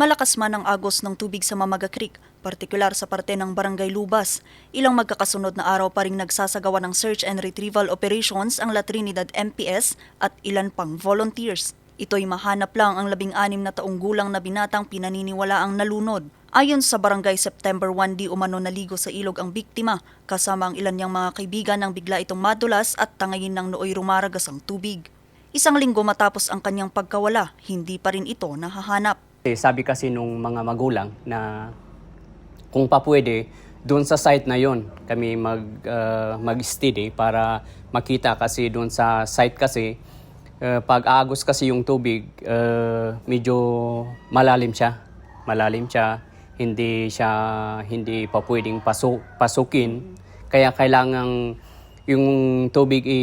Malakas man ang agos ng tubig sa Mamaga Creek, partikular sa parte ng Barangay Lubas. Ilang magkakasunod na araw pa rin nagsasagawa ng search and retrieval operations ang La Trinidad MPS at ilan pang volunteers. Ito'y mahanap lang ang labing-anim na taong gulang na binatang pinaniniwala ang nalunod. Ayon sa barangay September 1 di umano naligo sa ilog ang biktima, kasama ang ilan niyang mga kaibigan nang bigla itong madulas at tangayin ng nooy rumaragas ang tubig. Isang linggo matapos ang kanyang pagkawala, hindi pa rin ito nahahanap. Eh, Sabi kasi nung mga magulang na kung pa pwede, doon sa site na yon kami mag, uh, mag-steady para makita kasi doon sa site kasi uh, pag aagos kasi yung tubig, uh, medyo malalim siya. Malalim siya, hindi siya hindi pa pwedeng pasu- pasukin. Kaya kailangan yung tubig i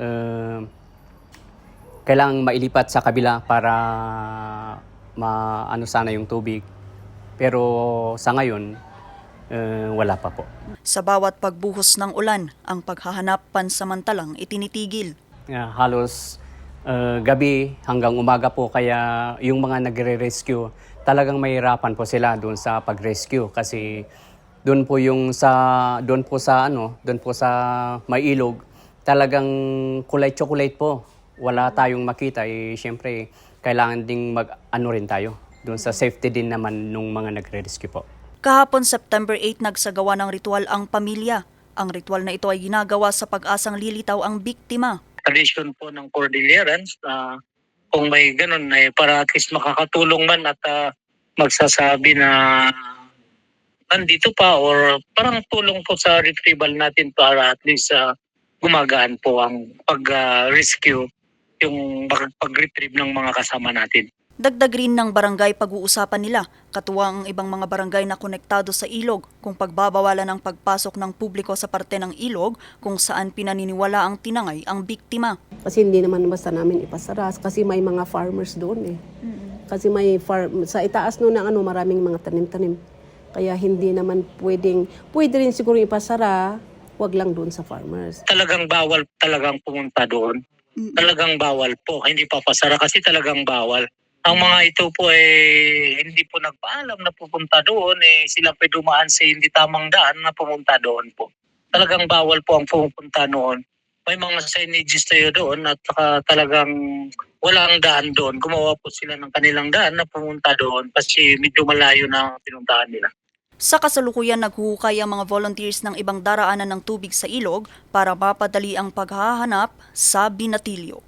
uh, kailangang mailipat sa kabila para maano sana yung tubig. Pero sa ngayon, eh, wala pa po. Sa bawat pagbuhos ng ulan, ang paghahanap pansamantalang itinitigil. Ah, halos eh, gabi hanggang umaga po kaya yung mga nagre-rescue talagang mahirapan po sila doon sa pag-rescue kasi doon po yung sa doon po sa ano doon po sa Mailog talagang kulay chocolate po wala tayong makita eh syempre kailangan ding mag ano rin tayo doon sa safety din naman nung mga nagre-rescue po Kahapon September 8 nagsagawa ng ritual ang pamilya. Ang ritual na ito ay ginagawa sa pag-asang lilitaw ang biktima. tradition po ng Cordillerans na kung may ganun eh, para at least makakatulong man at ah, magsasabi na nandito pa or parang tulong po sa retrieval natin para at least ah, gumagaan po ang pag-rescue yung pag- pag-retrieve ng mga kasama natin. Dagdag rin ng barangay pag-uusapan nila, katuwa ang ibang mga barangay na konektado sa ilog kung pagbabawalan ng pagpasok ng publiko sa parte ng ilog kung saan pinaniniwala ang tinangay ang biktima. Kasi hindi naman basta namin ipasaras kasi may mga farmers doon eh. Kasi may farm sa itaas no ng ano maraming mga tanim-tanim. Kaya hindi naman pwedeng pwede rin siguro ipasara, wag lang doon sa farmers. Talagang bawal talagang pumunta doon. Talagang bawal po. Hindi papasara kasi talagang bawal. Ang mga ito po eh hindi po nagpaalam na pupunta doon eh sila pa dumaan sa hindi tamang daan na pumunta doon po. Talagang bawal po ang pupunta noon. May mga signages tayo doon at saka talagang walang daan doon. Gumawa po sila ng kanilang daan na pumunta doon kasi medyo malayo na pinuntahan nila. Sa kasalukuyan naghuhukay ang mga volunteers ng ibang daraanan ng tubig sa ilog para mapadali ang paghahanap sa binatilyo.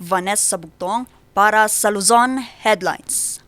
Vanessa Bugtong para sa Luzon Headlines.